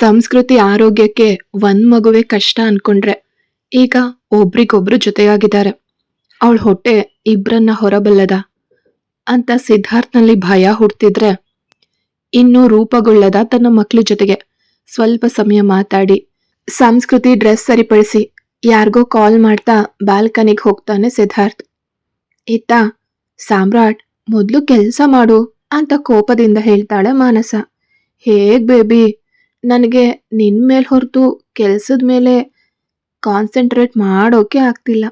ಸಂಸ್ಕೃತಿ ಆರೋಗ್ಯಕ್ಕೆ ಒಂದ್ ಮಗುವೆ ಕಷ್ಟ ಅನ್ಕೊಂಡ್ರೆ ಈಗ ಒಬ್ರಿಗೊಬ್ರು ಜೊತೆಯಾಗಿದ್ದಾರೆ. ಅವಳ ಹೊಟ್ಟೆ ಇಬ್ರನ್ನ ಹೊರಬಲ್ಲದ. ಅಂತ ಸಿದ್ಧಾರ್ಥ್ನಲ್ಲಿ ಭಯ ಹುಡ್ತಿದ್ರೆ ಇನ್ನು ರೂಪಗೊಳ್ಳದ ತನ್ನ ಮಕ್ಳ ಜೊತೆಗೆ ಸ್ವಲ್ಪ ಸಮಯ ಮಾತಾಡಿ ಸಂಸ್ಕೃತಿ ಡ್ರೆಸ್ ಸರಿಪಡಿಸಿ ಯಾರಿಗೋ ಕಾಲ್ ಮಾಡ್ತಾ ಬಾಲ್ಕನಿಗೆ ಹೋಗ್ತಾನೆ ಸಿದ್ಧಾರ್ಥ್. ಇತ್ತ, ಸಾಮ್ರಾಟ್, ಮೊದ್ಲು ಕೆಲಸ ಮಾಡು ಅಂತ ಕೋಪದಿಂದ ಹೇಳ್ತಾಳೆ ಮಾನಸ. ಹೇಗ್ ಬೇಬಿ? ನನಗೆ ನಿನ್ನ ಮೇಲೆ ಹೊರತು ಕೆಲಸದ ಮೇಲೆ ಕಾನ್ಸಂಟ್ರೇಟ್ ಮಾಡೋಕೆ ಆಗ್ತಿಲ್ಲ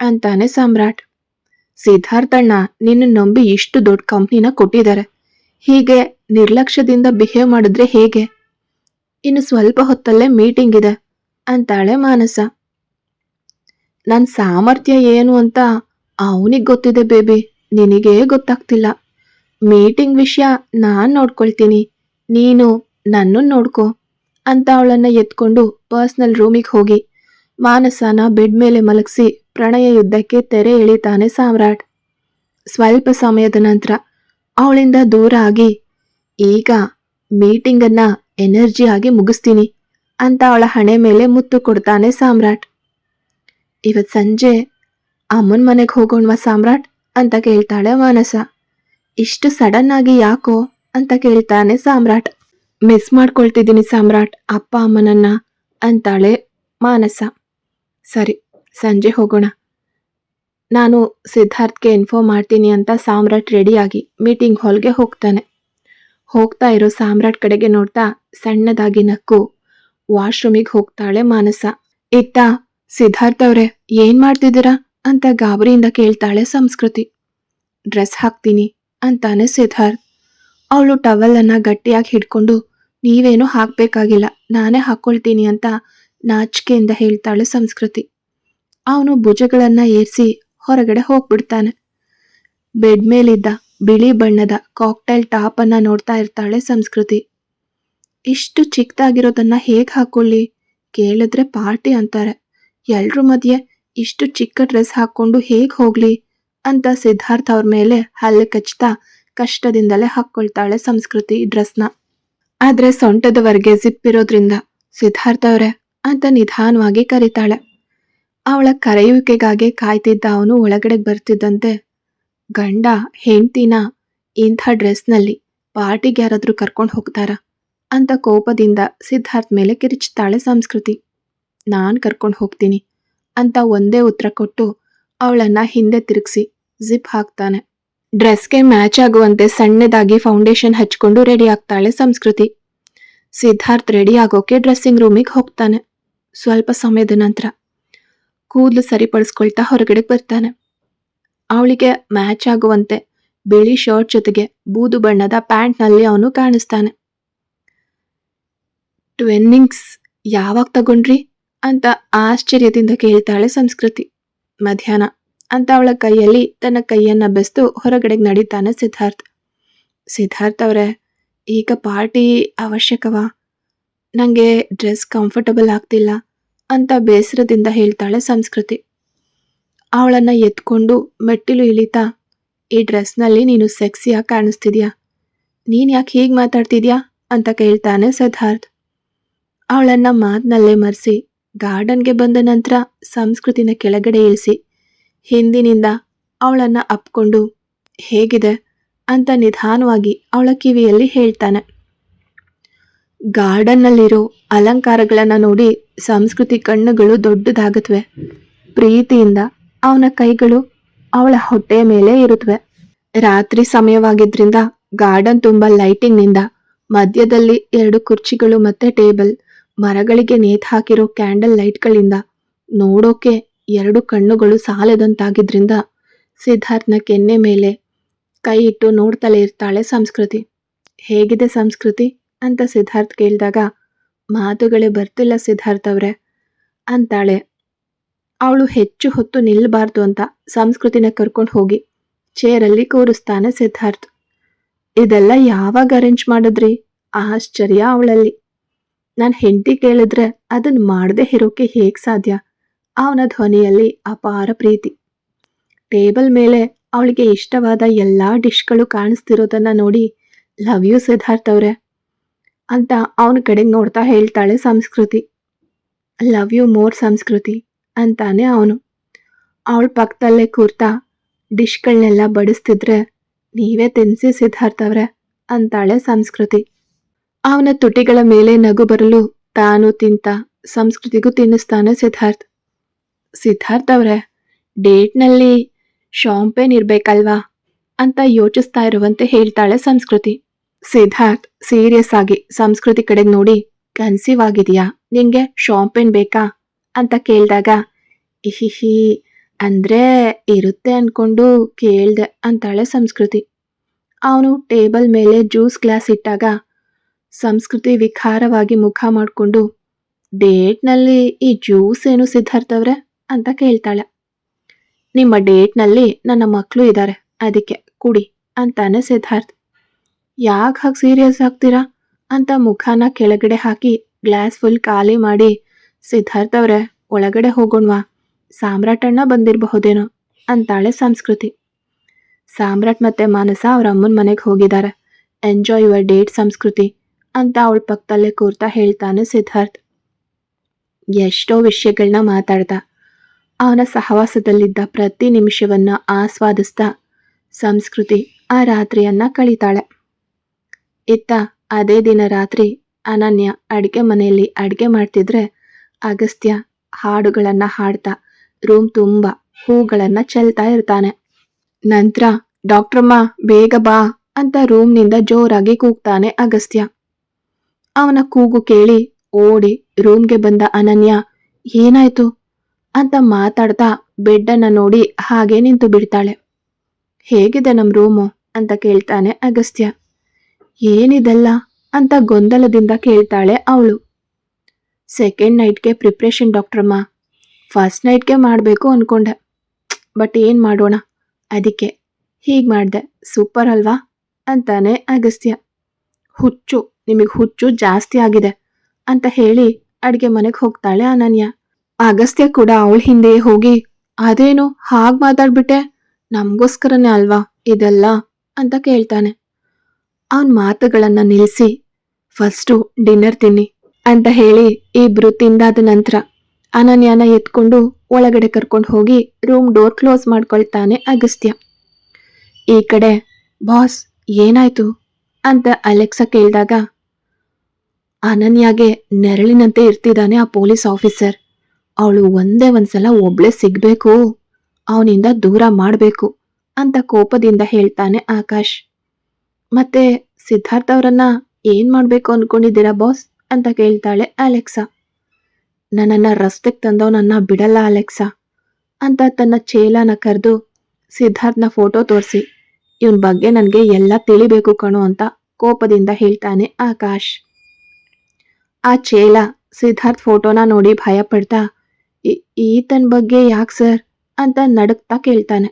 ಅಂತಾನೆ ಸಾಮ್ರಾಟ್. ಸಿದ್ಧಾರ್ಥಣ್ಣ ನಿನ್ನ ನಂಬಿ ಇಷ್ಟು ದೊಡ್ಡ ಕಂಪ್ನಿನ ಕೊಟ್ಟಿದ್ದಾರೆ. ಹೀಗೆ ನಿರ್ಲಕ್ಷ್ಯದಿಂದ ಬಿಹೇವ್ ಮಾಡಿದ್ರೆ ಹೇಗೆ? ಇನ್ನು ಸ್ವಲ್ಪ ಹೊತ್ತಲ್ಲೇ ಮೀಟಿಂಗ್ ಇದೆ ಅಂತಾಳೆ ಮಾನಸ. ನನ್ನ ಸಾಮರ್ಥ್ಯ ಏನು ಅಂತ ಅವನಿಗೆ ಗೊತ್ತಿದೆ ಬೇಬಿ ನಿನಗೇ ಗೊತ್ತಾಗ್ತಿಲ್ಲ. ಮೀಟಿಂಗ್ ವಿಷಯ ನಾನು ನೋಡ್ಕೊಳ್ತೀನಿ. ನೀನು ನನ್ನನ್ನು ನೋಡ್ಕೊ ಅಂತ ಅವಳನ್ನ ಎತ್ಕೊಂಡು ಪರ್ಸ್ನಲ್ ರೂಮಿಗೆ ಹೋಗಿ ಮಾನಸನ ಬೆಡ್ ಮೇಲೆ ಮಲಗಿಸಿ ಪ್ರಣಯ ಯುದ್ಧಕ್ಕೆ ತೆರೆ ಎಳಿತಾನೆ ಸಾಮ್ರಾಟ್. ಸ್ವಲ್ಪ ಸಮಯದ ನಂತರ ಅವಳಿಂದ ದೂರ ಆಗಿ, ಈಗ ಮೀಟಿಂಗನ್ನು ಆಗಿ ಮುಗಿಸ್ತೀನಿ ಅಂತ ಅವಳ ಹಣೆ ಮೇಲೆ ಮುತ್ತು ಕೊಡ್ತಾನೆ ಸಾಮ್ರಾಟ್. ಇವತ್ತು ಸಂಜೆ ಅಮ್ಮನ ಮನೆಗೆ ಹೋಗೋಣವಾ ಸಾಮ್ರಾಟ್? ಅಂತ ಕೇಳ್ತಾಳೆ ಮಾನಸ. ಇಷ್ಟು ಸಡನ್ ಆಗಿ ಯಾಕೋ? ಅಂತ ಕೇಳ್ತಾನೆ ಸಾಮ್ರಾಟ್. ಮಿಸ್ ಮಾಡ್ಕೊಳ್ತಿದ್ದೀನಿ ಸಾಮ್ರಾಟ್, ಅಪ್ಪ, ಅಮ್ಮನನ್ನ ಅಂತಾಳೆ ಮಾನಸ. ಸರಿ, ಸಂಜೆ ಹೋಗೋಣ. ನಾನು ಸಿದ್ಧಾರ್ಥ್ಗೆ ಇನ್ಫಾರ್ಮ್ ಮಾಡ್ತೀನಿ ಅಂತ ಸಾಮ್ರಾಟ್ ರೆಡಿಯಾಗಿ ಮೀಟಿಂಗ್ ಹಾಲ್ಗೆ ಹೋಗ್ತಾನೆ. ಹೋಗ್ತಾ ಇರೋ ಸಾಮ್ರಾಟ್ ಕಡೆಗೆ ನೋಡ್ತಾ ಸಣ್ಣದಾಗಿ ನಕ್ಕು ವಾಶ್ರೂಮಿಗೆ ಹೋಗ್ತಾಳೆ ಮಾನಸ. ಇತ್ತ, ಸಿದ್ಧಾರ್ಥ್ ಅವ್ರೆ, ಏನ್ ಮಾಡ್ತಿದ್ದೀರಾ? ಅಂತ ಗಾಬರಿಯಿಂದ ಕೇಳ್ತಾಳೆ ಸಂಸ್ಕೃತಿ. ಡ್ರೆಸ್ ಹಾಕ್ತೀನಿ ಅಂತಾನೆ ಸಿದ್ಧಾರ್ಥ್. ಅವಳು ಟವಲ್ ಅನ್ನ ಗಟ್ಟಿಯಾಗಿ ಹಿಡ್ಕೊಂಡು, ನೀವೇನು ಹಾಕ್ಬೇಕಾಗಿಲ್ಲ, ನಾನೇ ಹಾಕ್ಕೊಳ್ತೀನಿ ಅಂತ ನಾಚಿಕೆಯಿಂದ ಹೇಳ್ತಾಳೆ ಸಂಸ್ಕೃತಿ. ಅವನು ಭುಜಗಳನ್ನು ಏರಿಸಿ ಹೊರಗಡೆ ಹೋಗ್ಬಿಡ್ತಾನೆ. ಬೆಡ್ ಮೇಲಿದ್ದ ಬಿಳಿ ಬಣ್ಣದ ಕಾಕ್ಟೈಲ್ ಟಾಪ್ ಅನ್ನ ನೋಡ್ತಾ ಇರ್ತಾಳೆ ಸಂಸ್ಕೃತಿ. ಇಷ್ಟು ಚಿಕ್ಕದಾಗಿರೋದನ್ನ ಹೇಗೆ ಹಾಕೊಳ್ಳಿ? ಕೇಳಿದ್ರೆ ಪಾರ್ಟಿ ಅಂತಾರೆ. ಎಲ್ರ ಮಧ್ಯೆ ಇಷ್ಟು ಚಿಕ್ಕ ಡ್ರೆಸ್ ಹಾಕೊಂಡು ಹೇಗೆ ಹೋಗ್ಲಿ? ಅಂತ ಸಿದ್ಧಾರ್ಥ ಅವ್ರ ಮೇಲೆ ಹಲ್ಲು ಕಚ್ತಾ ಕಷ್ಟದಿಂದಲೇ ಹಾಕ್ಕೊಳ್ತಾಳೆ ಸಂಸ್ಕೃತಿ ಡ್ರೆಸ್ನ. ಆದ್ರೆ ಸೊಂಟದವರೆಗೆ ಜಿಪ್ ಇರೋದ್ರಿಂದ ಸಿದ್ಧಾರ್ಥ ಅವ್ರೆ ಅಂತ ನಿಧಾನವಾಗಿ ಕರೀತಾಳೆ. ಅವಳ ಕರೆಯುವಿಕೆಗಾಗಿ ಕಾಯ್ತಿದ್ದ ಅವನು ಒಳಗಡೆ ಬರ್ತಿದ್ದಂತೆ, ಗಂಡ, ಹೆಂಡ್ತಿನ ಇಂಥ ಡ್ರೆಸ್ನಲ್ಲಿ ಪಾರ್ಟಿಗೆ ಯಾರಾದರೂ ಕರ್ಕೊಂಡು ಹೋಗ್ತಾರ? ಅಂತ ಕೋಪದಿಂದ ಸಿದ್ಧಾರ್ಥ್ ಮೇಲೆ ಕಿರಿಚ್ತಾಳೆ ಸಂಸ್ಕೃತಿ. ನಾನು ಕರ್ಕೊಂಡು ಹೋಗ್ತೀನಿ ಅಂತ ಒಂದೇ ಉತ್ತರ ಕೊಟ್ಟು ಅವಳನ್ನ ಹಿಂದೆ ತಿರುಗಿಸಿ ಜಿಪ್ ಹಾಕ್ತಾನೆ. ಡ್ರೆಸ್ಗೆ ಮ್ಯಾಚ್ ಆಗುವಂತೆ ಸಣ್ಣದಾಗಿ ಫೌಂಡೇಶನ್ ಹಚ್ಕೊಂಡು ರೆಡಿ ಆಗ್ತಾಳೆ ಸಂಸ್ಕೃತಿ. ಸಿದ್ಧಾರ್ಥ್ ರೆಡಿ ಆಗೋಕೆ ಡ್ರೆಸ್ಸಿಂಗ್ ರೂಮಿಗೆ ಹೋಗ್ತಾನೆ. ಸ್ವಲ್ಪ ಸಮಯದ ನಂತರ ಕೂದಲು ಸರಿಪಡಿಸ್ಕೊಳ್ತಾ ಹೊರಗಡೆ ಬರ್ತಾನೆ. ಅವಳಿಗೆ ಮ್ಯಾಚ್ ಆಗುವಂತೆ ಬಿಳಿ ಶರ್ಟ್ ಜೊತೆಗೆ ಬೂದು ಬಣ್ಣದ ಪ್ಯಾಂಟ್ನಲ್ಲಿ ಅವನು ಕಾಣಿಸ್ತಾನೆ. ಟ್ವೆನ್ನಿಂಗ್ಸ್, ಯಾವಾಗ ತಗೊಂಡ್ರಿ? ಅಂತ ಆಶ್ಚರ್ಯದಿಂದ ಕೇಳ್ತಾಳೆ ಸಂಸ್ಕೃತಿ. ಮಧ್ಯಾಹ್ನ ಅಂತ ಅವಳ ಕೈಯಲ್ಲಿ ತನ್ನ ಕೈಯನ್ನ ಬೆಸ್ತು ಹೊರಗಡೆಗೆ ನಡೀತಾನೆ ಸಿದ್ಧಾರ್ಥ್. ಸಿದ್ಧಾರ್ಥ್ ಅವರೇ, ಈಗ ಪಾರ್ಟಿ ಅವಶ್ಯಕವಾ? ನನಗೆ ಡ್ರೆಸ್ ಕಂಫರ್ಟಬಲ್ ಆಗ್ತಿಲ್ಲ ಅಂತ ಬೇಸರದಿಂದ ಹೇಳ್ತಾಳೆ ಸಂಸ್ಕೃತಿ. ಅವಳನ್ನ ಎತ್ಕೊಂಡು ಮೆಟ್ಟಿಲು ಇಳಿತಾ, ಈ ಡ್ರೆಸ್ನಲ್ಲಿ ನೀನು ಸೆಕ್ಸಿಯಾಗಿ ಕಾಣಿಸ್ತಿದ್ಯಾ? ನೀನು ಯಾಕೆ ಹೀಗೆ ಮಾತಾಡ್ತಿದ್ಯಾ? ಅಂತ ಕೇಳ್ತಾನೆ ಸಿದ್ಧಾರ್ಥ್. ಅವಳನ್ನ ಮಾತಿನಲ್ಲೇ ಮರೆಸಿ, ಗಾರ್ಡನ್ಗೆ ಬಂದ ನಂತರ ಸಂಸ್ಕೃತಿನ ಕೆಳಗಡೆ ಇಳಿಸಿ ಹಿಂದಿನಿಂದ ಅವಳನ್ನ ಅಪ್ಕೊಂಡು ಹೇಗಿದೆ ಅಂತ ನಿಧಾನವಾಗಿ ಅವಳ ಕಿವಿಯಲ್ಲಿ ಹೇಳ್ತಾನೆ. ಗಾರ್ಡನ್ನಲ್ಲಿರೋ ಅಲಂಕಾರಗಳನ್ನ ನೋಡಿ ಸಂಸ್ಕೃತಿ ಕಣ್ಣುಗಳು ದೊಡ್ಡದಾಗತ್ವೆ. ಪ್ರೀತಿಯಿಂದ ಅವನ ಕೈಗಳು ಅವಳ ಹೊಟ್ಟೆಯ ಮೇಲೆ ಇರುತ್ತವೆ ರಾತ್ರಿ ಸಮಯವಾಗಿದ್ದರಿಂದ ಗಾರ್ಡನ್ ತುಂಬ ಲೈಟಿಂಗ್ನಿಂದ ಮಧ್ಯದಲ್ಲಿ ಎರಡು ಕುರ್ಚಿಗಳು ಮತ್ತೆ ಟೇಬಲ್ ಮರಗಳಿಗೆ ನೇತು ಹಾಕಿರೋ ಕ್ಯಾಂಡಲ್ ಲೈಟ್ಗಳಿಂದ ನೋಡೋಕೆ ಎರಡು ಕಣ್ಣುಗಳು ಸಾಲದಂತಾಗಿದ್ರಿಂದ ಸಿದ್ಧಾರ್ಥನ ಕೆನ್ನೆ ಮೇಲೆ ಕೈ ಇಟ್ಟು ನೋಡ್ತಲೇ ಇರ್ತಾಳೆ ಸಂಸ್ಕೃತಿ. ಹೇಗಿದೆ ಸಂಸ್ಕೃತಿ? ಅಂತ ಸಿದ್ಧಾರ್ಥ್ ಕೇಳಿದಾಗ, ಮಾತುಗಳೇ ಬರ್ತಿಲ್ಲ ಸಿದ್ಧಾರ್ಥ್ ಅವ್ರೆ, ಅಂತಾಳೆ. ಅವಳು ಹೆಚ್ಚು ಹೊತ್ತು ನಿಲ್ಲಬಾರ್ದು ಅಂತ ಸಂಸ್ಕೃತಿನ ಕರ್ಕೊಂಡು ಹೋಗಿ ಚೇರಲ್ಲಿ ಕೂರಿಸ್ತಾನೆ ಸಿದ್ಧಾರ್ಥ್. ಇದೆಲ್ಲ ಯಾವಾಗ ಅರೇಂಜ್ ಮಾಡಿದ್ರಿ? ಆಶ್ಚರ್ಯ ಅವಳಲ್ಲಿ. ನಾನು ಹೆಂಡತಿ ಕೇಳಿದ್ರೆ ಅದನ್ನ ಮಾಡದೆ ಇರೋಕೆ ಹೇಗೆ ಸಾಧ್ಯ? ಅವನ ಧ್ವನಿಯಲ್ಲಿ ಅಪಾರ ಪ್ರೀತಿ. ಟೇಬಲ್ ಮೇಲೆ ಅವಳಿಗೆ ಇಷ್ಟವಾದ ಎಲ್ಲಾ ಡಿಶ್ಗಳು ಕಾಣಿಸ್ತಿರೋದನ್ನ ನೋಡಿ, ಲವ್ ಯು ಸಿದ್ಧಾರ್ಥ್ ಅವ್ರೆ ಅಂತ ಅವನ ಕಡೆಗೆ ನೋಡ್ತಾ ಹೇಳ್ತಾಳೆ ಸಂಸ್ಕೃತಿ. ಲವ್ ಯು ಮೋರ್ ಸಂಸ್ಕೃತಿ ಅಂತಾನೆ ಅವನು. ಅವಳ ಪಕ್ಕದಲ್ಲೇ ಕೂರ್ತಾ ಡಿಶ್ಗಳನ್ನೆಲ್ಲ ಬಡಿಸ್ತಿದ್ರೆ ನೀವೇ ತಿನ್ಸಿ ಸಿದ್ಧಾರ್ಥ ಅವ್ರೆ ಅಂತಾಳೆ ಸಂಸ್ಕೃತಿ. ಅವನ ತುಟಿಗಳ ಮೇಲೆ ನಗು ಬರಲು ತಾನು ತಿಂತ ಸಂಸ್ಕೃತಿಗೂ ತಿನ್ನಿಸ್ತಾನೆ ಸಿದ್ಧಾರ್ಥ್. ಸಿದ್ಧಾರ್ಥ್ ಅವ್ರೆ, ಡೇಟ್ನಲ್ಲಿ ಶಾಂಪೇನ್ ಇರ್ಬೇಕಲ್ವಾ ಅಂತ ಯೋಚಿಸ್ತಾ ಇರುವಂತೆ ಹೇಳ್ತಾಳೆ ಸಂಸ್ಕೃತಿ. ಸಿದ್ಧಾರ್ಥ್ ಸೀರಿಯಸ್ ಆಗಿ ಸಂಸ್ಕೃತಿ ಕಡೆಗೆ ನೋಡಿ, ಕನ್ಸೀವ್ ಆಗಿದೆಯಾ? ನಿಂಗೆ ಶಾಂಪೇನ್ ಬೇಕಾ? ಅಂತ ಕೇಳಿದಾಗ, ಇಹಿಹಿ, ಅಂದ್ರೆ ಇರುತ್ತೆ ಅನ್ಕೊಂಡು ಕೇಳ್ದೆ, ಅಂತಾಳೆ ಸಂಸ್ಕೃತಿ. ಅವನು ಟೇಬಲ್ ಮೇಲೆ ಜ್ಯೂಸ್ ಗ್ಲಾಸ್ ಇಟ್ಟಾಗ, ಸಂಸ್ಕೃತಿ ವಿಕಾರವಾಗಿ ಮುಖ ಮಾಡಿಕೊಂಡು, ಡೇಟ್ನಲ್ಲಿ ಈ ಜ್ಯೂಸ್ ಏನು ಸಿದ್ಧಾರ್ಥವ್ರೆ ಅಂತ ಕೇಳ್ತಾಳೆ. ನಿಮ್ಮ ಡೇಟ್ನಲ್ಲಿ ನನ್ನ ಮಕ್ಕಳು ಇದ್ದಾರೆ. ಅದಕ್ಕೆ ಕುಡಿ ಅಂತಾನೆ ಸಿದ್ಧಾರ್ಥ್. ಯಾಕೆ ಹಾಗೆ ಸೀರಿಯಸ್ ಆಗ್ತೀರಾ ಅಂತ ಮುಖಾನ ಕೆಳಗಡೆ ಹಾಕಿ ಗ್ಲಾಸ್ ಫುಲ್ ಖಾಲಿ ಮಾಡಿ, ಸಿದ್ಧಾರ್ಥ್ ಅವ್ರೆ, ಒಳಗಡೆ ಹೋಗೋಣವಾ? ಸಾಮ್ರಾಟಣ್ಣ ಬಂದಿರಬಹುದೇನೋ ಅಂತಾಳೆ ಸಂಸ್ಕೃತಿ. ಸಾಮ್ರಾಟ್ ಮತ್ತೆ ಮಾನಸ ಅವ್ರ ಅಮ್ಮನ ಮನೆಗೆ ಹೋಗಿದ್ದಾರೆ. ಎಂಜಾಯ್ ಯುವರ್ ಡೇಟ್ ಸಂಸ್ಕೃತಿ ಅಂತ ಅವಳ ಪಕ್ಕದಲ್ಲೇ ಕೂರ್ತಾ ಹೇಳ್ತಾನೆ ಸಿದ್ಧಾರ್ಥ್. ಎಷ್ಟೋ ವಿಷಯಗಳನ್ನ ಮಾತಾಡ್ದ ಅವನ ಸಹವಾಸದಲ್ಲಿದ್ದ ಪ್ರತಿ ನಿಮಿಷವನ್ನು ಆಸ್ವಾದಿಸ್ತಾ ಸಂಸ್ಕೃತಿ ಆ ರಾತ್ರಿಯನ್ನ ಕಳೀತಾಳೆ. ಇತ್ತ ಅದೇ ದಿನ ರಾತ್ರಿ ಅನನ್ಯ ಅಡಿಗೆ ಮನೆಯಲ್ಲಿ ಅಡಿಗೆ ಮಾಡ್ತಿದ್ರೆ ಅಗಸ್ತ್ಯ ಹಾಡುಗಳನ್ನು ಹಾಡ್ತಾ ರೂಮ್ ತುಂಬ ಹೂಗಳನ್ನು ಚೆಲ್ತಾ ಇರ್ತಾನೆ. ನಂತರ, ಡಾಕ್ಟ್ರಮ್ಮ, ಬೇಗ ಬಾ ಅಂತ ರೂಮ್ನಿಂದ ಜೋರಾಗಿ ಕೂಗ್ತಾನೆ ಅಗಸ್ತ್ಯ. ಅವನ ಕೂಗು ಕೇಳಿ ಓಡಿ ರೂಮ್ಗೆ ಬಂದ ಅನನ್ಯ, ಏನಾಯ್ತು? ಅಂತ ಮಾತಾಡ್ತಾ ಬೆಡ್ಡನ್ನ ನೋಡಿ ಹಾಗೆ ನಿಂತು ಬಿಡ್ತಾಳೆ. ಹೇಗಿದೆ ನಮ್ಮ ರೂಮು? ಅಂತ ಕೇಳ್ತಾನೆ ಅಗಸ್ತ್ಯ. ಏನಿದೆಲ್ಲ? ಅಂತ ಗೊಂದಲದಿಂದ ಕೇಳ್ತಾಳೆ ಅವಳು. ಸೆಕೆಂಡ್ ನೈಟ್ಗೆ ಪ್ರಿಪ್ರೇಷನ್ ಡಾಕ್ಟ್ರಮ್ಮ. ಫಸ್ಟ್ ನೈಟ್ಗೆ ಮಾಡಬೇಕು ಅನ್ಕೊಂಡೆ. ಬಟ್ ಏನು ಮಾಡೋಣ? ಅದಕ್ಕೆ. ಹೀಗೆ ಮಾಡಿದೆ. ಸೂಪರ್ ಅಲ್ವಾ? ಅಂತಾನೆ ಅಗಸ್ತ್ಯ. ಹುಚ್ಚು. ನಿಮಗೆ ಹುಚ್ಚು ಜಾಸ್ತಿ ಆಗಿದೆ. ಅಂತ ಹೇಳಿ ಅಡುಗೆ ಮನೆಗೆ ಹೋಗ್ತಾಳೆ ಅನನ್ಯ. ಅಗಸ್ತ್ಯ ಕೂಡ ಅವಳ ಹಿಂದೆ ಹೋಗಿ ಅದೇನು ಹಾಗ್ ಮಾತಾಡ್ಬಿಟ್ಟೆ? ನಮಗೋಸ್ಕರನೇ ಅಲ್ವಾ ಇದೆಲ್ಲ? ಅಂತ ಕೇಳ್ತಾನೆ. ಅವನ್ ಮಾತುಗಳನ್ನ ನಿಲ್ಲಿಸಿ ಫಸ್ಟು ಡಿನ್ನರ್ ತಿನ್ನಿ ಅಂತ ಹೇಳಿ ಇಬ್ರು ತಿಂದಾದ ನಂತರ ಅನನ್ಯನ ಎತ್ಕೊಂಡು ಒಳಗಡೆ ಕರ್ಕೊಂಡು ಹೋಗಿ ರೂಮ್ ಡೋರ್ ಕ್ಲೋಸ್ ಮಾಡ್ಕೊಳ್ತಾನೆ ಅಗಸ್ತ್ಯ. ಈ ಕಡೆ ಬಾಸ್, ಏನಾಯ್ತು? ಅಂತ ಅಲೆಕ್ಸಾ ಕೇಳಿದಾಗ, ಅನನ್ಯಾಗೆ ನೆರಳಿನಂತೆ ಇರ್ತಿದ್ದಾನೆ ಆ ಪೊಲೀಸ್ ಆಫೀಸರ್. ಅವಳು ಒಂದೇ ಒಂದ್ಸಲ ಒಬ್ಳೆ ಸಿಗ್ಬೇಕು, ಅವನಿಂದ ದೂರ ಮಾಡಬೇಕು ಅಂತ ಕೋಪದಿಂದ ಹೇಳ್ತಾನೆ ಆಕಾಶ್. ಮತ್ತೆ ಸಿದ್ಧಾರ್ಥ ಅವರನ್ನ ಏನ್ ಮಾಡ್ಬೇಕು ಅನ್ಕೊಂಡಿದ್ದೀರಾ ಬಾಸ್? ಅಂತ ಕೇಳ್ತಾಳೆ ಅಲೆಕ್ಸಾ. ನನ್ನನ್ನ ರಸ್ತೆಗೆ ತಂದವನನ್ನ ಬಿಡಲ್ಲ ಅಲೆಕ್ಸಾ ಅಂತ ತನ್ನ ಚೇಲನ ಕರೆದು ಸಿದ್ಧಾರ್ಥ್ನ ಫೋಟೋ ತೋರಿಸಿ. ಇವನ್ ಬಗ್ಗೆ ನನಗೆ ಎಲ್ಲ ತಿಳಿಬೇಕು ಕಣೋ ಅಂತ ಕೋಪದಿಂದ ಹೇಳ್ತಾನೆ ಆಕಾಶ್. ಆ ಚೇಲ ಸಿದ್ಧಾರ್ಥ್ ಫೋಟೋನ ನೋಡಿ ಭಯ ಪಡ್ತಾ "ಈ- ಈತನ್ ಬಗ್ಗೆ ಯಾಕೆ ಸರ್? ಅಂತ ನಡುಕ್ತಾ ಕೇಳ್ತಾನೆ.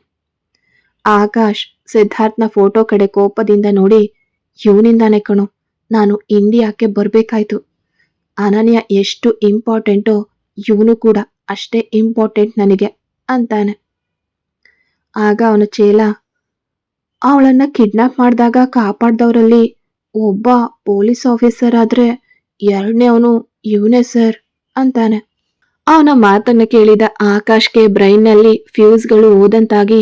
ಆಕಾಶ್ ಸಿದ್ಧಾರ್ಥನ ಫೋಟೋ ಕಡೆ ಕೋಪದಿಂದ ನೋಡಿ, ಇವನಿಂದಾನೆ ಕಣೋ, ನಾನು ಇಂಡಿಯಾಕ್ಕೆ ಬರಬೇಕಾಯ್ತು. ಅನನ್ಯ ಎಷ್ಟು ಇಂಪಾರ್ಟೆಂಟೋ ಇವನು ಕೂಡ ಅಷ್ಟೇ ಇಂಪಾರ್ಟೆಂಟ್ ನನಗೆ, ಅಂತಾನೆ. ಆಗ ಅವನ ಚೇಲ, ಅವಳನ್ನ ಕಿಡ್ನಾಪ್ ಮಾಡಿದಾಗ ಕಾಪಾಡ್ದವರಲ್ಲಿ ಒಬ್ಬ ಪೊಲೀಸ್ ಆಫೀಸರ್ ಆದ್ರೆ ಎರಡನೇ ಅವನು ಇವನೇ ಸರ್, ಅಂತಾನೆ. ಅವನ ಮಾತನ್ನು ಕೇಳಿದ ಆಕಾಶ್ಗೆ ಬ್ರೈನ್ನಲ್ಲಿ ಫ್ಯೂಸ್ಗಳು ಓದಂತಾಗಿ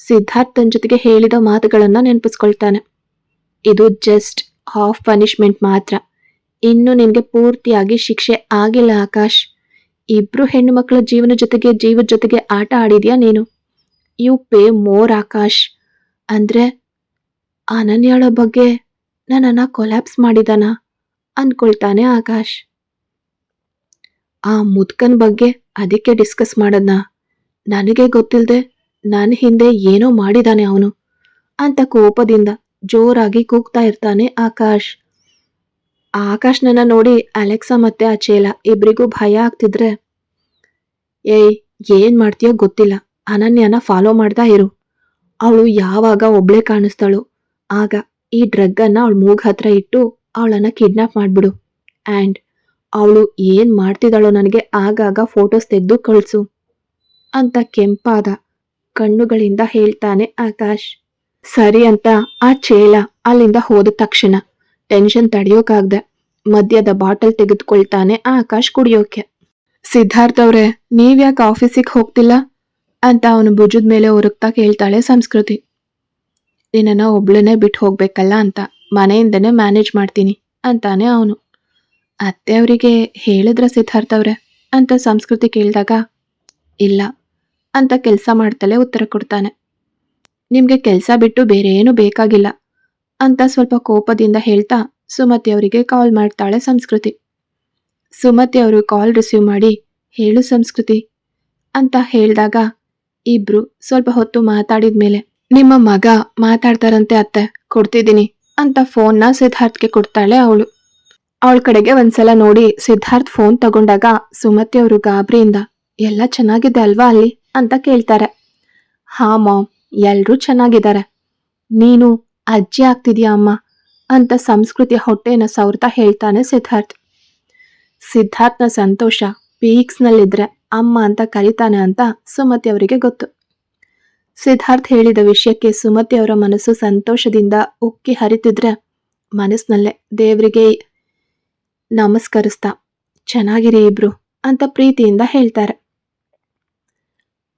ಸಿದ್ಧಾರ್ಥನ್ ಜೊತೆಗೆ ಹೇಳಿದ ಮಾತುಗಳನ್ನು ನೆನಪಿಸ್ಕೊಳ್ತಾನೆ. ಇದು ಜಸ್ಟ್ ಹಾಫ್ ಪನಿಷ್ಮೆಂಟ್ ಮಾತ್ರ. ಇನ್ನು ನಿನಗೆ ಪೂರ್ತಿಯಾಗಿ ಶಿಕ್ಷೆ ಆಗಿಲ್ಲ ಆಕಾಶ್. ಇಬ್ರು ಹೆಣ್ಣು ಮಕ್ಕಳ ಜೀವನ ಜೊತೆಗೆ ಜೀವದ ಜೊತೆಗೆ ಆಟ ಆಡಿದ್ಯಾ ನೀನು? You pay more Akash. ಅಂದ್ರೆ ಅನನ್ಯಾಳ ಬಗ್ಗೆ ನನ್ನನ್ನ ಕೊಲ್ಯಾಪ್ಸ್ ಮಾಡಿದಾನ? ಅಂದ್ಕೊಳ್ತಾನೆ ಆಕಾಶ್. ಆ ಮುದ್ಕನ್ ಬಗ್ಗೆ ಅದಕ್ಕೆ ಡಿಸ್ಕಸ್ ಮಾಡದ್ನ? ನನಗೆ ಗೊತ್ತಿಲ್ಲದೆ ನನ್ನ ಹಿಂದೆ ಏನೋ ಮಾಡಿದಾನೆ ಅವನು. ಅಂತ ಕೋಪದಿಂದ ಜೋರಾಗಿ ಕೂಗ್ತಾ ಇರ್ತಾನೆ ಆಕಾಶ್. ಆಕಾಶ್ನನ್ನ ನೋಡಿ ಅಲೆಕ್ಸಾ ಮತ್ತೆ ಆ ಚೇಲ ಇಬ್ರಿಗೂ ಭಯ ಆಗ್ತಿದ್ರೆ, ಏಯ್, ಏನ್ ಮಾಡ್ತೀಯೋ ಗೊತ್ತಿಲ್ಲ. ಅನನ್ಯನ ಫಾಲೋ ಮಾಡ್ತಾ ಇರು. ಅವಳು ಯಾವಾಗ ಒಬ್ಳೆ ಕಾಣಿಸ್ತಾಳು, ಆಗ ಈ ಡ್ರಗ್ ಅನ್ನ ಅವಳ ಮೂಗ್ ಹತ್ರ ಇಟ್ಟು ಅವಳನ್ನ ಕಿಡ್ನಾಪ್ ಮಾಡ್ಬಿಡು. ಆ್ಯಂಡ್ ಅವಳು ಏನ್ ಮಾಡ್ತಿದ್ದಾಳೋ ನನಗೆ ಆಗಾಗ ಫೋಟೋಸ್ ತೆಗೆದು ಕಳಿಸು ಅಂತ ಕೆಂಪಾದ ಕಣ್ಣುಗಳಿಂದ ಹೇಳ್ತಾನೆ ಆಕಾಶ್. ಸರಿ ಅಂತ ಆ ಚೇಳ ಅಲ್ಲಿಂದ ಹೋದ ತಕ್ಷಣ ಟೆನ್ಷನ್ ತಡೆಯೋಕಾಗ್ದೆ ಮದ್ಯದ ಬಾಟಲ್ ತೆಗೆದುಕೊಳ್ತಾನೆ ಆಕಾಶ್ ಕುಡಿಯೋಕೆ. ಸಿದ್ಧಾರ್ಥ್ ಅವ್ರೆ, ನೀವ್ಯಾಕೆ ಆಫೀಸಿಗೆ ಹೋಗ್ತಿಲ್ಲ? ಅಂತ ಅವನು ಭುಜದ ಮೇಲೆ ಒರಗ್ತಾ ಕೇಳ್ತಾಳೆ ಸಂಸ್ಕೃತಿ. ನಿನ್ನನ್ನ ಒಬ್ಳನ್ನೇ ಬಿಟ್ಟು ಹೋಗ್ಬೇಕಲ್ಲ ಅಂತ ಮನೆಯಿಂದನೇ ಮ್ಯಾನೇಜ್ ಮಾಡ್ತೀನಿ ಅಂತಾನೆ ಅವನು. ಅತ್ತೆ ಅವರಿಗೆ ಹೇಳಿದ್ರ ಸಿದ್ಧಾರ್ಥ ಅವ್ರೆ, ಅಂತ ಸಂಸ್ಕೃತಿ ಕೇಳಿದಾಗ, ಇಲ್ಲ, ಅಂತ ಕೆಲಸ ಮಾಡ್ತಲೇ ಉತ್ತರ ಕೊಡ್ತಾನೆ. ನಿಮಗೆ ಕೆಲಸ ಬಿಟ್ಟು ಬೇರೆ ಏನು ಬೇಕಾಗಿಲ್ಲ, ಅಂತ ಸ್ವಲ್ಪ ಕೋಪದಿಂದ ಹೇಳ್ತಾ ಸುಮತಿ ಅವರಿಗೆ ಕಾಲ್ ಮಾಡ್ತಾಳೆ ಸಂಸ್ಕೃತಿ. ಸುಮತಿ ಅವರು ಕಾಲ್ ರಿಸೀವ್ ಮಾಡಿ, ಹೇಳು ಸಂಸ್ಕೃತಿ, ಅಂತ ಹೇಳಿದಾಗ ಇಬ್ರು ಸ್ವಲ್ಪ ಹೊತ್ತು ಮಾತಾಡಿದ ಮೇಲೆ, ನಿಮ್ಮ ಮಗ ಮಾತಾಡ್ತಾರಂತೆ ಅತ್ತೆ, ಕೊಡ್ತಿದ್ದೀನಿ, ಅಂತ ಫೋನ್ನ ಸಿದ್ಧಾರ್ಥ್ಗೆ ಕೊಡ್ತಾಳೆ ಅವಳು. ಅವಳ ಕಡೆಗೆ ಒಂದ್ಸಲ ನೋಡಿ ಸಿದ್ಧಾರ್ಥ್ ಫೋನ್ ತಗೊಂಡಾಗ ಸುಮತಿ ಅವರು ಗಾಬರಿಯಿಂದ, ಎಲ್ಲ ಚೆನ್ನಾಗಿದೆ ಅಲ್ವಾ ಅಲ್ಲಿ? ಅಂತ ಕೇಳ್ತಾರೆ. ಹಾ ಮಾಮ್ ಎಲ್ಲರೂ ಚೆನ್ನಾಗಿದ್ದಾರೆ. ನೀನು ಅಜ್ಜಿ ಆಗ್ತಿದ್ಯಾ ಅಮ್ಮ? ಅಂತ ಸಂಸ್ಕೃತಿಯ ಹೊಟ್ಟೆನ ಸವರ್ತಾ ಹೇಳ್ತಾನೆ ಸಿದ್ಧಾರ್ಥ್. ಸಿದ್ಧಾರ್ಥ್ನ ಸಂತೋಷ ಪೀಕ್ಸ್ನಲ್ಲಿದ್ರೆ ಅಮ್ಮ ಅಂತ ಕರೀತಾನೆ ಅಂತ ಸುಮತಿ ಅವರಿಗೆ ಗೊತ್ತು. ಸಿದ್ಧಾರ್ಥ್ ಹೇಳಿದ ವಿಷಯಕ್ಕೆ ಸುಮತಿ ಅವರ ಮನಸ್ಸು ಸಂತೋಷದಿಂದ ಉಕ್ಕಿ ಹರಿತಿದ್ರೆ ಮನಸ್ಸಿನಲ್ಲೇ ದೇವರಿಗೆ ನಮಸ್ಕರಿಸ್ತಾ. ಚೆನ್ನಾಗಿರಿ ಇಬ್ರು ಅಂತ ಪ್ರೀತಿಯಿಂದ ಹೇಳ್ತಾರೆ.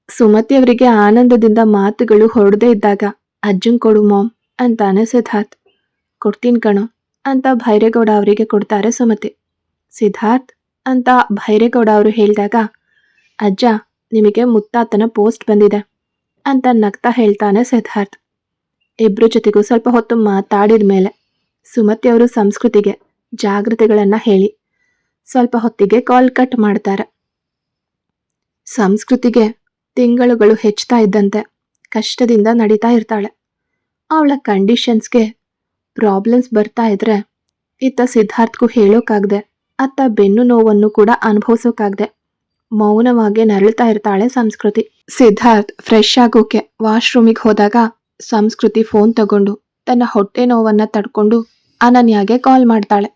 ಸುಮತಿ ಅವರಿಗೆ ಆನಂದದಿಂದ ಮಾತುಗಳು ಹೊರಡದೇ ಇದ್ದಾಗ, ಅಜ್ಜನ್ ಕೊಡು ಮಾಮ್ ಅಂತಾನೆ ಸಿದ್ಧಾರ್ಥ್. ಕೊಡ್ತೀನಿ ಕಣೋ ಅಂತ ಭೈರೇಗೌಡ ಅವರಿಗೆ ಕೊಡ್ತಾರೆ ಸುಮತಿ. ಸಿದ್ಧಾರ್ಥ್ ಅಂತ ಭೈರೇಗೌಡ ಅವರು ಹೇಳಿದಾಗ, ಅಜ್ಜ, ನಿಮಗೆ ಮುತ್ತಾತನ ಪೋಸ್ಟ್ ಬಂದಿದೆ ಅಂತ ನಗ್ತಾ ಹೇಳ್ತಾನೆ ಸಿದ್ಧಾರ್ಥ್. ಇಬ್ರು ಜೊತೆಗೂ ಸ್ವಲ್ಪ ಹೊತ್ತು ಮಾತಾಡಿದ ಮೇಲೆ ಸುಮತಿ ಅವರು ಸಂಸ್ಕೃತಿಗೆ ಜಾಗೃತಿಗಳನ್ನ ಹೇಳಿ. ಸ್ವಲ್ಪ ಹೊತ್ತಿಗೆ ಕಾಲ್ ಕಟ್ ಮಾಡ್ತಾರೆ. ಸಂಸ್ಕೃತಿಗೆ ತಿಂಗಳುಗಳು ಹೆಚ್ಚುತ್ತಾ ಇದ್ದಂತೆ ಕಷ್ಟದಿಂದ ನಡೀತಾ ಇರ್ತಾಳೆ. ಅವಳ ಕಂಡೀಷನ್ಸ್ಗೆ ಪ್ರಾಬ್ಲಮ್ಸ್ ಬರ್ತಾ ಇದ್ರೆ ಇತ್ತ ಸಿದ್ಧಾರ್ಥ್ಗೂ ಹೇಳೋಕ್ಕಾಗದೆ ಅತ್ತ ಬೆನ್ನು ನೋವನ್ನು ಕೂಡ ಅನುಭವಿಸೋಕ್ಕಾಗ್ದೆ ಮೌನವಾಗಿ ನರಳುತ್ತಾ ಇರ್ತಾಳೆ ಸಂಸ್ಕೃತಿ. ಸಿದ್ಧಾರ್ಥ್ ಫ್ರೆಶ್ ಆಗೋಕೆ ವಾಶ್ರೂಮಿಗೆ ಹೋದಾಗ ಸಂಸ್ಕೃತಿ ಫೋನ್ ತಗೊಂಡು ತನ್ನ ಹೊಟ್ಟೆ ನೋವನ್ನ ತಡ್ಕೊಂಡು ಅನನ್ಯಾಗೆ ಕಾಲ್ ಮಾಡ್ತಾಳೆ.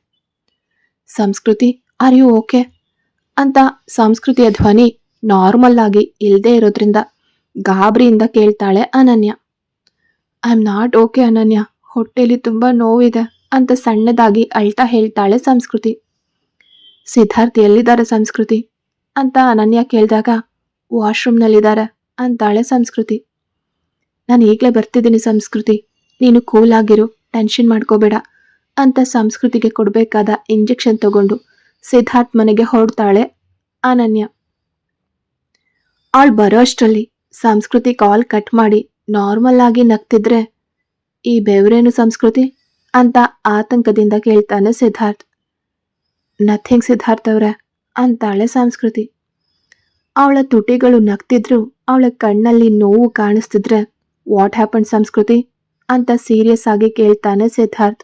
ಸಂಸ್ಕೃತಿ ಆರ್ ಯು ಓಕೆ ಅಂತ ಸಂಸ್ಕೃತಿಯ ಧ್ವನಿ ನಾರ್ಮಲ್ ಆಗಿ ಇಲ್ಲದೆ ಇರೋದ್ರಿಂದ ಗಾಬರಿಯಿಂದ ಕೇಳ್ತಾಳೆ Ananya. I am not okay Ananya. ಹೊಟ್ಟೆಲಿ ತುಂಬ ನೋವಿದೆ ಅಂತ ಸಣ್ಣದಾಗಿ ಅಳ್ತಾ ಹೇಳ್ತಾಳೆ ಸಂಸ್ಕೃತಿ. ಸಿದ್ಧಾರ್ಥ್ ಎಲ್ಲಿದ್ದಾರೆ ಸಂಸ್ಕೃತಿ? ಅಂತ ಅನನ್ಯ ಕೇಳಿದಾಗ, ವಾಶ್ರೂಮ್ನಲ್ಲಿದ್ದಾರೆ ಅಂತಾಳೆ ಸಂಸ್ಕೃತಿ. ನಾನು ಈಗಲೇ ಬರ್ತಿದ್ದೀನಿ ಸಂಸ್ಕೃತಿ. ನೀನು ಕೂಲ್ ಆಗಿರು ಟೆನ್ಷನ್ ಮಾಡ್ಕೋಬೇಡ. ಅಂತ ಸಂಸ್ಕೃತಿಗೆ ಕೊಡಬೇಕಾದ ಇಂಜೆಕ್ಷನ್ ತಗೊಂಡು ಸಿದ್ಧಾರ್ಥ್ ಮನೆಗೆ ಹೊರಡ್ತಾಳೆ ಅನನ್ಯ. ಅವಳು ಬರೋ ಅಷ್ಟರಲ್ಲಿ ಸಂಸ್ಕೃತಿ ಕಾಲ್ ಕಟ್ ಮಾಡಿ ನಾರ್ಮಲ್ ಆಗಿ ನಗ್ತಿದ್ರೆ ಈ ಬೆವರೇನು ಸಂಸ್ಕೃತಿ? ಅಂತ ಆತಂಕದಿಂದ ಕೇಳ್ತಾನೆ ಸಿದ್ಧಾರ್ಥ್. ನಥಿಂಗ್ ಸಿದ್ಧಾರ್ಥ್ ಅವ್ರೆ? ಅಂತಾಳೆ ಸಂಸ್ಕೃತಿ. ಅವಳ ತುಟಿಗಳು ನಗ್ತಿದ್ರು, ಅವಳ ಕಣ್ಣಲ್ಲಿ ನೋವು ಕಾಣಿಸ್ತಿದ್ರೆ ವಾಟ್ ಹ್ಯಾಪನ್ ಸಂಸ್ಕೃತಿ? ಅಂತ ಸೀರಿಯಸ್ ಆಗಿ ಕೇಳ್ತಾನೆ ಸಿದ್ಧಾರ್ಥ್.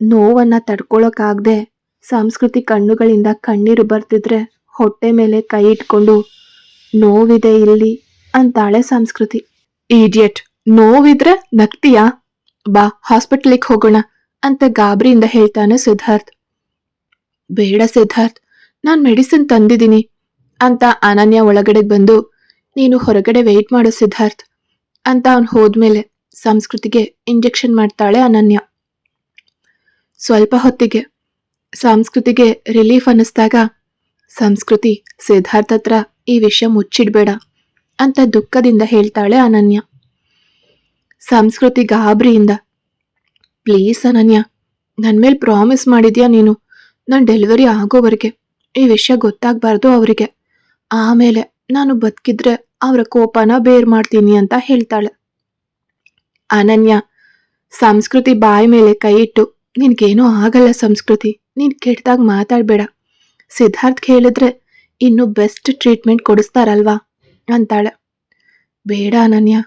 ನೋವನ್ನ ತಡ್ಕೊಳಕ್ಕಾಗ್ದೆ ಸಂಸ್ಕೃತಿ ಕಣ್ಣುಗಳಿಂದ ಕಣ್ಣೀರು ಬರ್ತಿದ್ರೆ ಹೊಟ್ಟೆ ಮೇಲೆ ಕೈ ಇಟ್ಕೊಂಡು, ನೋವಿದೆ ಇಲ್ಲಿ ಅಂತಾಳೆ ಸಂಸ್ಕೃತಿ. ಈಡಿಯಟ್ ನೋವಿದ್ರೆ ನಗ್ತೀಯಾ? ಬಾ, ಹಾಸ್ಪಿಟ್ಲಿಗೆ ಹೋಗೋಣ ಅಂತ ಗಾಬರಿಯಿಂದ ಹೇಳ್ತಾನೆ ಸಿದ್ಧಾರ್ಥ್. ಬೇಡ ಸಿದ್ಧಾರ್ಥ್, ನಾನು ಮೆಡಿಸಿನ್ ತಂದಿದ್ದೀನಿ ಅಂತ ಅನನ್ಯ ಒಳಗಡೆ ಬಂದು, ನೀನು ಹೊರಗಡೆ ವೆಯ್ಟ್ ಮಾಡು ಸಿದ್ಧಾರ್ಥ್ ಅಂತ ಅವನು ಹೋದ್ಮೇಲೆ ಸಂಸ್ಕೃತಿಗೆ ಇಂಜೆಕ್ಷನ್ ಮಾಡ್ತಾಳೆ ಅನನ್ಯ. ಸ್ವಲ್ಪ ಹೊತ್ತಿಗೆ. ಸಂಸ್ಕೃತಿಗೆ ರಿಲೀಫ್ ಅನ್ನಿಸ್ದಾಗ, ಸಂಸ್ಕೃತಿ ಸಿದ್ಧಾರ್ಥ ಹತ್ರ ಈ ವಿಷಯ ಮುಚ್ಚಿಡ್ಬೇಡ ಅಂತ ದುಃಖದಿಂದ ಹೇಳ್ತಾಳೆ ಅನನ್ಯ. ಸಂಸ್ಕೃತಿ ಗಾಬರಿಯಿಂದ, ಪ್ಲೀಸ್ ಅನನ್ಯ ನನ್ನ ಮೇಲೆ ಪ್ರಾಮಿಸ್ ಮಾಡಿದ್ಯಾ ನೀನು? ನಾನು ಡೆಲಿವರಿ ಆಗೋವರೆಗೆ. ಈ ವಿಷಯ ಗೊತ್ತಾಗಬಾರ್ದು ಅವರಿಗೆ. ಆಮೇಲೆ ನಾನು ಬದುಕಿದ್ರೆ ಅವರ ಕೋಪನ ಬೇರ್ ಮಾಡ್ತೀನಿ ಅಂತ ಹೇಳ್ತಾಳೆ. ಅನನ್ಯ, ಸಂಸ್ಕೃತಿ ಬಾಯಿ ಮೇಲೆ ಕೈ ಇಟ್ಟು ನಿನ್ಗೇನೂ ಆಗಲ್ಲ ಸಂಸ್ಕೃತಿ. ನೀನು ಕೆಟ್ಟದಾಗ ಮಾತಾಡಬೇಡ. ಸಿದ್ಧಾರ್ಥ್ ಹೇಳಿದ್ರೆ ಇನ್ನೂ ಬೆಸ್ಟ್ ಟ್ರೀಟ್ಮೆಂಟ್ ಕೊಡಿಸ್ತಾರಲ್ವಾ? ಅಂತಾಳೆ. ಬೇಡ ಅನನ್ಯ.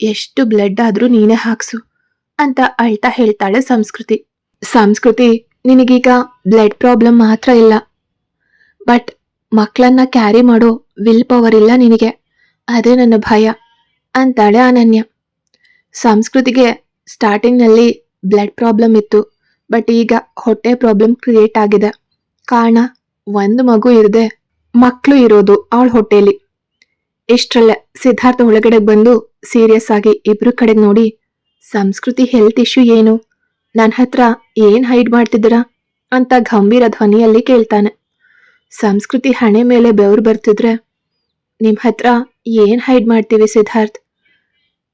ಎಷ್ಟು ಬ್ಲಡ್ ಆದರೂ ನೀನೇ ಹಾಕ್ಸು ಅಂತ ಅಳ್ತಾ ಹೇಳ್ತಾಳೆ ಸಂಸ್ಕೃತಿ. ಸಂಸ್ಕೃತಿ, ನಿನಗೀಗ ಬ್ಲಡ್ ಪ್ರಾಬ್ಲಮ್ ಮಾತ್ರ ಇಲ್ಲ. ಬಟ್ ಮಕ್ಕಳನ್ನ ಕ್ಯಾರಿ ಮಾಡೋ ವಿಲ್ ಪವರ್ ಇಲ್ಲ ನಿನಗೆ. ಅದೇ ನನ್ನ ಭಯ, ಅಂತಾಳೆ ಅನನ್ಯ. ಸಂಸ್ಕೃತಿಗೆ ಸ್ಟಾರ್ಟಿಂಗ್ನಲ್ಲಿ ಬ್ಲಡ್ ಪ್ರಾಬ್ಲಮ್ ಇತ್ತು. ಬಟ್ ಈಗ ಹೊಟ್ಟೆ ಪ್ರಾಬ್ಲಮ್ ಕ್ರಿಯೇಟ್ ಆಗಿದೆ. ಕಾರಣ, ಒಂದು ಮಗು ಇರದೆ ಮಕ್ಕಳು ಇರೋದು ಅವಳ ಹೊಟ್ಟೆಲಿ. ಇಷ್ಟರಲ್ಲೇ ಸಿದ್ಧಾರ್ಥ ಒಳಗಡೆ ಬಂದು ಸೀರಿಯಸ್ ಆಗಿ ಇಬ್ರು ಕಡೆ ನೋಡಿ, ಸಂಸ್ಕೃತಿ ಹೆಲ್ತ್ ಇಶ್ಯೂ ಏನು? ನನ್ನ ಹತ್ರ ಏನ್ ಹೈಡ್ ಮಾಡ್ತಿದ್ದೀರಾ? ಅಂತ ಗಂಭೀರ ಧ್ವನಿಯಲ್ಲಿ ಕೇಳ್ತಾನೆ. ಸಂಸ್ಕೃತಿ ಹಣೆ ಮೇಲೆ ಬೆವರು ಬರ್ತಿದ್ರೆ ನಿಮ್ಮ ಹತ್ರ ಏನ್ ಹೈಡ್ ಮಾಡ್ತೀವಿ ಸಿದ್ಧಾರ್ಥ್?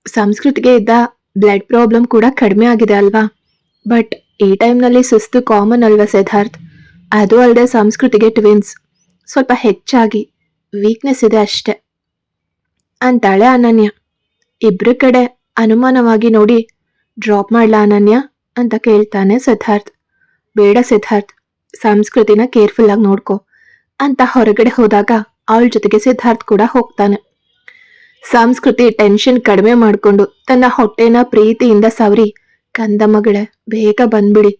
ಸಂಸ್ಕೃತಿಗೆ ಇದ್ದ ಬ್ಲಡ್ ಪ್ರಾಬ್ಲಮ್ ಕೂಡ ಕಡಿಮೆ ಆಗಿದೆ ಅಲ್ವಾ? ಬಟ್ ಈ ಟೈಮ್ನಲ್ಲಿ ಸುಸ್ತು ಕಾಮನ್ ಅಲ್ವಾ ಸಿದ್ಧಾರ್ಥ್? ಅದು ಅಲ್ಲದೆ ಸಂಸ್ಕೃತಿಗೆ ಟ್ವಿನ್ಸ್ ಸ್ವಲ್ಪ ಹೆಚ್ಚಾಗಿ. ವೀಕ್ನೆಸ್ ಇದೆ ಅಷ್ಟೆ. ಅಂತಾಳೆ ಅನನ್ಯ. ಇಬ್ರ ಕಡೆ ಅನುಮಾನವಾಗಿ ನೋಡಿ ಡ್ರಾಪ್ ಮಾಡ್ಲಾ ಅನನ್ಯ? ಅಂತ ಕೇಳ್ತಾನೆ ಸಿದ್ಧಾರ್ಥ್. ಬೇಡ ಸಿದ್ಧಾರ್ಥ್, ಸಂಸ್ಕೃತಿನ ಕೇರ್ಫುಲ್ ಆಗಿ ನೋಡ್ಕೊ. ಅಂತ ಹೊರಗಡೆ ಹೋದಾಗ ಅವಳ ಜೊತೆಗೆ ಸಿದ್ಧಾರ್ಥ್ ಕೂಡ ಹೋಗ್ತಾನೆ. ಸಂಸ್ಕೃತಿ ಟೆನ್ಷನ್ ಕಡಿಮೆ ಮಾಡ್ಕೊಂಡು ತನ್ನ ಹೊಟ್ಟೆನ ಪ್ರೀತಿಯಿಂದ ಸವರಿ ಕಂದ ಮಗಳೇ ಬೇಗ ಬಂದ್ಬಿಡಿ.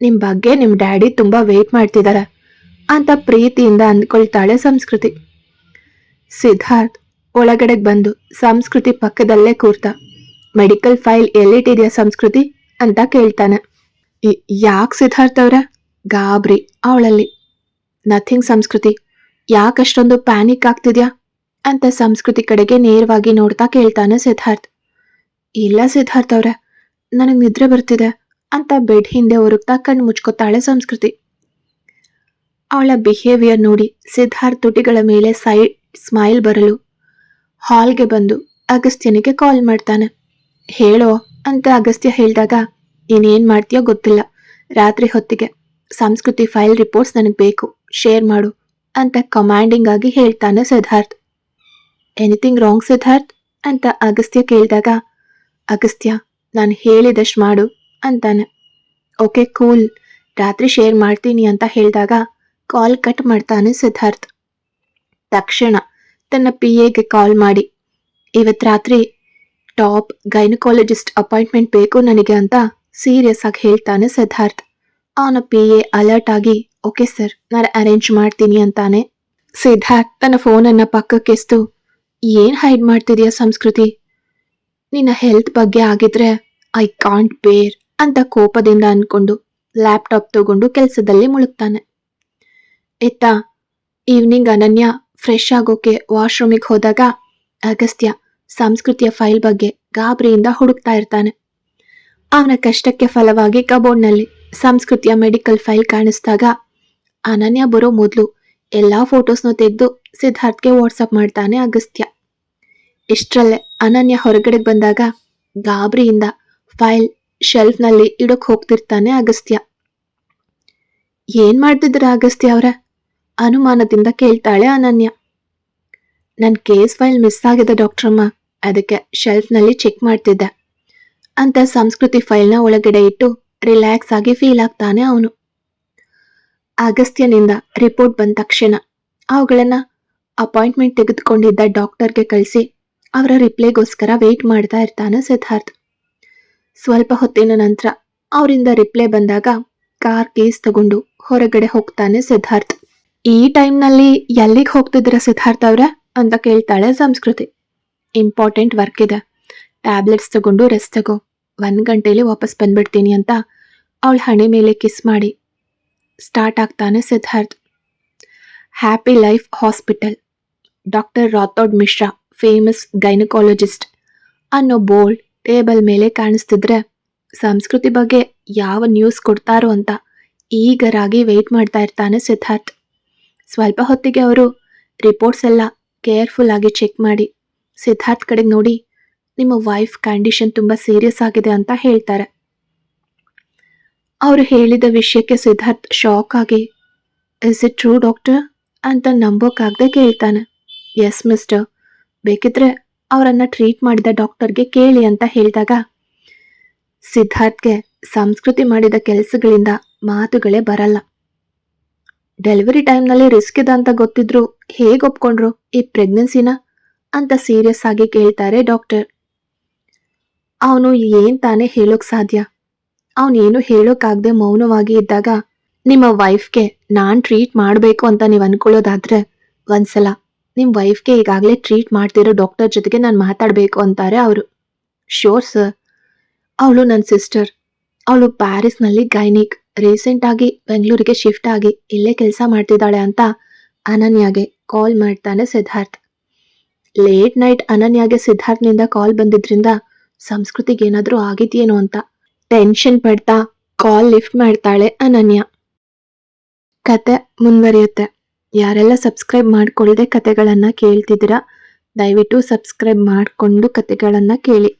ನಿಮ್ ಬಗ್ಗೆ ನಿಮ್ ಡ್ಯಾಡಿ ತುಂಬಾ ವೆಯ್ಟ್ ಮಾಡ್ತಿದ್ದಾರೆ ಅಂತ ಪ್ರೀತಿಯಿಂದ ಅಂದ್ಕೊಳ್ತಾಳೆ ಸಂಸ್ಕೃತಿ. ಸಿದ್ಧಾರ್ಥ್ ಒಳಗಡೆಗೆ ಬಂದು ಸಂಸ್ಕೃತಿ ಪಕ್ಕದಲ್ಲೇ ಕೂರ್ತ. ಮೆಡಿಕಲ್ ಫೈಲ್ ಎಲ್ಲಿಟ್ಟಿದ್ಯಾ ಸಂಸ್ಕೃತಿ? ಅಂತ ಕೇಳ್ತಾನೆ. ಯಾಕೆ ಸಿದ್ಧಾರ್ಥ್ ಅವರ? ಗಾಬ್ರಿ ಅವಳಲ್ಲಿ. ನಥಿಂಗ್ ಸಂಸ್ಕೃತಿ, ಯಾಕಷ್ಟೊಂದು ಪ್ಯಾನಿಕ್ ಆಗ್ತಿದ್ಯಾ? ಅಂತ ಸಂಸ್ಕೃತಿ ಕಡೆಗೆ ನೇರವಾಗಿ ನೋಡ್ತಾ ಕೇಳ್ತಾನೆ ಸಿದ್ಧಾರ್ಥ್. ಇಲ್ಲ ಸಿದ್ಧಾರ್ಥ್ ಅವ್ರೆ ನನಗೆ ನಿದ್ರೆ ಬರ್ತಿದೆ ಅಂತ ಬೆಡ್ ಹಿಂದೆ ಒರಗ್ತಾ ಕಣ್ಣು ಮುಚ್ಕೋತಾಳೆ ಸಂಸ್ಕೃತಿ. ಅವಳ ಬಿಹೇವಿಯರ್ ನೋಡಿ ಸಿದ್ಧಾರ್ಥ್ ತುಟಿಗಳ ಮೇಲೆ ಸೈಡ್ ಸ್ಮೈಲ್ ಬರಲು. ಹಾಲ್ಗೆ ಬಂದು ಅಗಸ್ತ್ಯನಿಗೆ ಕಾಲ್ ಮಾಡ್ತಾನೆ. ಹೇಳೋ ಅಂತ ಅಗಸ್ತ್ಯ ಹೇಳಿದಾಗ, ನೀನೇನ್ ಮಾಡ್ತೀಯೋ ಗೊತ್ತಿಲ್ಲ. ರಾತ್ರಿ ಹೊತ್ತಿಗೆ ಸಂಸ್ಕೃತಿ ಫೈಲ್ ರಿಪೋರ್ಟ್ಸ್ ನನಗೆ ಬೇಕು. ಶೇರ್ ಮಾಡು ಅಂತ ಕಮಾಂಡಿಂಗ್ ಆಗಿ ಹೇಳ್ತಾನೆ ಸಿದ್ಧಾರ್ಥ್. Anything wrong Siddharth? ಅಂತ ಅಗಸ್ತ್ಯ ಕೇಳಿದಾಗ, ಅಗಸ್ತ್ಯ ನಾನು ಹೇಳಿದಷ್ಟು ಮಾಡು ಅಂತಾನೆ. Okay, cool. ರಾತ್ರಿ ಶೇರ್ ಮಾಡ್ತೀನಿ ಅಂತ ಹೇಳಿದಾಗ ಕಾಲ್ ಕಟ್ ಮಾಡ್ತಾನೆ ಸಿದ್ಧಾರ್ಥ್. ತಕ್ಷಣ ತನ್ನ ಪಿ ಎಗೆ ಕಾಲ್ ಮಾಡಿ ಇವತ್ತು ರಾತ್ರಿ ಟಾಪ್ ಗೈನಕಾಲಜಿಸ್ಟ್ ಅಪಾಯಿಂಟ್ಮೆಂಟ್ ಬೇಕು ನನಗೆ ಅಂತ ಸೀರಿಯಸ್ ಆಗಿ ಹೇಳ್ತಾನೆ ಸಿದ್ಧಾರ್ಥ್. ಅವನ ಪಿ ಎ ಅಲರ್ಟ್ ಆಗಿ, ಓಕೆ ಸರ್, ನಾನು ಅರೇಂಜ್ ಮಾಡ್ತೀನಿ ಅಂತಾನೆ. ಸಿದ್ಧಾರ್ಥ್ ತನ್ನ ಫೋನನ್ನು ಪಕ್ಕಕ್ಕೆಸ್ತು ಏನು ಹೈಡ್ ಮಾಡ್ತಿದೀಯ ಸಂಸ್ಕೃತಿ? ನಿನ್ನ ಹೆಲ್ತ್ ಬಗ್ಗೆ ಆಗಿದ್ರೆ ಐ ಕಾಂಟ್ ಬೇರ್ ಅಂತ ಕೋಪದಿಂದ ಅನ್ಕೊಂಡು ಲ್ಯಾಪ್ಟಾಪ್ ತಗೊಂಡು ಕೆಲಸದಲ್ಲಿ ಮುಳುಗ್ತಾನೆ. ಇತ್ತ ಈವ್ನಿಂಗ್ ಅನನ್ಯ ಫ್ರೆಶ್ ಆಗೋಕೆ ವಾಶ್ರೂಮಿಗೆ ಹೋದಾಗ ಅಗಸ್ತ್ಯ ಸಂಸ್ಕೃತಿಯ ಫೈಲ್ ಬಗ್ಗೆ ಗಾಬರಿಯಿಂದ ಹುಡುಕ್ತಾ ಇರ್ತಾನೆ. ಅವನ ಕಷ್ಟಕ್ಕೆ ಫಲವಾಗಿ ಕಬೋರ್ಡ್ನಲ್ಲಿ ಸಂಸ್ಕೃತಿಯ ಮೆಡಿಕಲ್ ಫೈಲ್ ಕಾಣಿಸಿದಾಗ ಅನನ್ಯ ಬರೋ ಮೊದಲು ಎಲ್ಲ ಫೋಟೋಸ್ನ ತೆಗೆದು ಸಿದ್ಧಾರ್ಥ್ಗೆ ವಾಟ್ಸಪ್ ಮಾಡ್ತಾನೆ ಅಗಸ್ತ್ಯ. ಇಷ್ಟರಲ್ಲೇ ಅನನ್ಯ ಹೊರಗಡೆ ಬಂದಾಗ ಗಾಬರಿಯಿಂದ ಫೈಲ್ ಶೆಲ್ಫ್ನಲ್ಲಿ ಇಡೋಕ್ ಹೋಗ್ತಿರ್ತಾನೆ ಅಗಸ್ತ್ಯ. ಏನ್ ಮಾಡ್ತಿದ್ರ ಅಗಸ್ತ್ಯ ಅವರ? ಅನುಮಾನದಿಂದ ಕೇಳ್ತಾಳೆ ಅನನ್ಯ. ನನ್ನ ಕೇಸ್ ಫೈಲ್ ಮಿಸ್ ಆಗಿದೆ ಡಾಕ್ಟ್ರಮ್ಮ, ಅದಕ್ಕೆ ಶೆಲ್ಫ್ನಲ್ಲಿ ಚೆಕ್ ಮಾಡ್ತಿದ್ದೆ. ಅಂತ ಸಂಸ್ಕೃತಿ ಫೈಲ್ನ ಒಳಗಡೆ ಇಟ್ಟು ರಿಲ್ಯಾಕ್ಸ್ ಆಗಿ ಫೀಲ್ ಆಗ್ತಾನೆ ಅವನು. ಅಗಸ್ತ್ಯನಿಂದ ರಿಪೋರ್ಟ್ ಬಂದ ತಕ್ಷಣ ಅವುಗಳನ್ನ ಅಪಾಯಿಂಟ್ಮೆಂಟ್ ತೆಗೆದುಕೊಂಡಿದ್ದ ಡಾಕ್ಟರ್ಗೆ ಕಳಿಸಿ ಅವರ ರಿಪ್ಲೈಗೋಸ್ಕರ ವೆಯ್ಟ್ ಮಾಡ್ತಾ ಇರ್ತಾನೆ ಸಿದ್ಧಾರ್ಥ್. ಸ್ವಲ್ಪ ಹೊತ್ತಿನ ನಂತರ ಅವರಿಂದ ರಿಪ್ಲೈ ಬಂದಾಗ ಕಾರ್ ಕೇಸ್ ತಗೊಂಡು ಹೊರಗಡೆ ಹೋಗ್ತಾನೆ ಸಿದ್ಧಾರ್ಥ್. ಈ ಟೈಮ್ನಲ್ಲಿ ಎಲ್ಲಿಗೆ ಹೋಗ್ತಿದ್ರ ಸಿದ್ಧಾರ್ಥ್ ಅವ್ರೆ ಅಂತ ಕೇಳ್ತಾಳೆ ಸಂಸ್ಕೃತಿ. ಇಂಪಾರ್ಟೆಂಟ್ ವರ್ಕ್ ಇದೆ. ಟ್ಯಾಬ್ಲೆಟ್ಸ್ ತಗೊಂಡು ರೆಸ್ಟ್ ತಗೋ. ಒನ್ ಗಂಟೆಲಿ ವಾಪಸ್ ಬಂದ್ಬಿಡ್ತೀನಿ ಅಂತ ಅವಳ ಹಣೆ ಮೇಲೆ ಕಿಸ್ ಮಾಡಿ ಸ್ಟಾರ್ಟ್ ಆಗ್ತಾನೆ Siddharth. Happy life hospital. Doctor Rathod Mishra, famous gynaecologist ಅನ್ನೋ ಬೋರ್ಡ್ ಟೇಬಲ್ ಮೇಲೆ ಕಾಣಿಸ್ತಿದ್ರೆ ಸಂಸ್ಕೃತಿ ಬಗ್ಗೆ ಯಾವ ನ್ಯೂಸ್ ಕೊಡ್ತಾರೋ ಅಂತ ಈಗರಾಗಿ ವೆಯ್ಟ್ ಮಾಡ್ತಾ ಇರ್ತಾನೆ ಸಿದ್ಧಾರ್ಥ್. ಸ್ವಲ್ಪ ಹೊತ್ತಿಗೆ ಅವರು ರಿಪೋರ್ಟ್ಸ್ ಎಲ್ಲ ಕೇರ್ಫುಲ್ ಆಗಿ ಚೆಕ್ ಮಾಡಿ, ಸಿದ್ಧಾರ್ಥ್ ಕಡೆಗೆ ನೋಡಿ ನಿಮ್ಮ ವೈಫ್ ಕಂಡೀಷನ್ ತುಂಬ ಸೀರಿಯಸ್ ಆಗಿದೆ ಅಂತ ಹೇಳ್ತಾರೆ. ಅವರು ಹೇಳಿದ ವಿಷಯಕ್ಕೆ ಸಿದ್ಧಾರ್ಥ್ ಶಾಕ್ ಆಗಿ ಇಸ್ ಇಟ್ ಟ್ರೂ ಡಾಕ್ಟರ್ ಅಂತ ನಂಬೋಕ್ಕಾಗದೆ ಕೇಳ್ತಾನೆ. ಎಸ್ ಮಿಸ್ಟರ್ ಬೇಕಿದ್ರೆ ಅವರನ್ನ ಟ್ರೀಟ್ ಮಾಡಿದ ಡಾಕ್ಟರ್ಗೆ ಕೇಳಿ ಅಂತ ಹೇಳಿದಾಗ, ಸಿದ್ಧಾರ್ಥ್ಗೆ ಸಂಸ್ಕೃತಿ ಮಾಡಿದ ಕೆಲಸಗಳಿಂದ ಮಾತುಗಳೇ ಬರಲ್ಲ. ಡೆಲಿವರಿ ಟೈಮ್ನಲ್ಲಿ ರಿಸ್ಕ್ ಇದೆ ಅಂತ ಗೊತ್ತಿದ್ರು ಹೇಗೆ ಒಪ್ಕೊಂಡ್ರು? ಈ ಪ್ರೆಗ್ನೆನ್ಸಿನ ಅಂತ ಸೀರಿಯಸ್ ಆಗಿ ಕೇಳ್ತಾರೆ ಡಾಕ್ಟರ್ ಅವನು ಏನ್ ತಾನೇ ಹೇಳೋಕ್ ಸಾಧ್ಯ? ಅವನೇನು ಹೇಳೋಕ್ಕಾಗದೆ ಮೌನವಾಗಿ ಇದ್ದಾಗ, ನಿಮ್ಮ ವೈಫ್ಗೆ ನಾನು ಟ್ರೀಟ್ ಮಾಡಬೇಕು ಅಂತ ನೀವು ಅನ್ಕೊಳ್ಳೋದಾದ್ರೆ ಒಂದ್ಸಲ ನಿಮ್ಮ ವೈಫ್ಗೆ ಈಗಾಗಲೇ ಟ್ರೀಟ್ ಮಾಡ್ತಿರೋ ಡಾಕ್ಟರ್ ಜೊತೆಗೆ ನಾನು ಮಾತಾಡಬೇಕು ಅಂತಾರೆ ಅವರು. ಶೋರ್ ಸರ್ ಅವಳು ನನ್ನ ಸಿಸ್ಟರ್ ಅವಳು ಪ್ಯಾರಿಸ್ನಲ್ಲಿ ಗೈನಿಕ್ ರೀಸೆಂಟ್ ಆಗಿ ಬೆಂಗಳೂರಿಗೆ ಶಿಫ್ಟ್ ಆಗಿ ಇಲ್ಲೇ ಕೆಲಸ ಮಾಡ್ತಿದ್ದಾಳೆ ಅಂತ ಅನನ್ಯಾಗೆ ಕಾಲ್ ಮಾಡ್ತಾನೆ ಸಿದ್ಧಾರ್ಥ್. ಲೇಟ್ ನೈಟ್ ಅನನ್ಯಾಗೆ ಸಿದ್ಧಾರ್ಥ್ನಿಂದ ಕಾಲ್ ಬಂದಿದ್ರಿಂದ ಸಂಸ್ಕೃತಿಗೆ ಏನಾದರೂ ಆಗಿದೆಯೇನೋ ಅಂತ ಟೆನ್ಷನ್ ಪಡ್ತಾ ಕಾಲ್ ಲಿಫ್ಟ್ ಮಾಡ್ತಾಳೆ ಅನನ್ಯ. ಕತೆ ಮುಂದುವರಿಯುತ್ತೆ. ಯಾರೆಲ್ಲ ಸಬ್ಸ್ಕ್ರೈಬ್ ಮಾಡಿಕೊಳ್ಳದೆ ಕತೆಗಳನ್ನು ಕೇಳ್ತಿದ್ದೀರಾ ದಯವಿಟ್ಟು ಸಬ್ಸ್ಕ್ರೈಬ್ ಮಾಡಿಕೊಂಡು ಕತೆಗಳನ್ನು ಕೇಳಿ.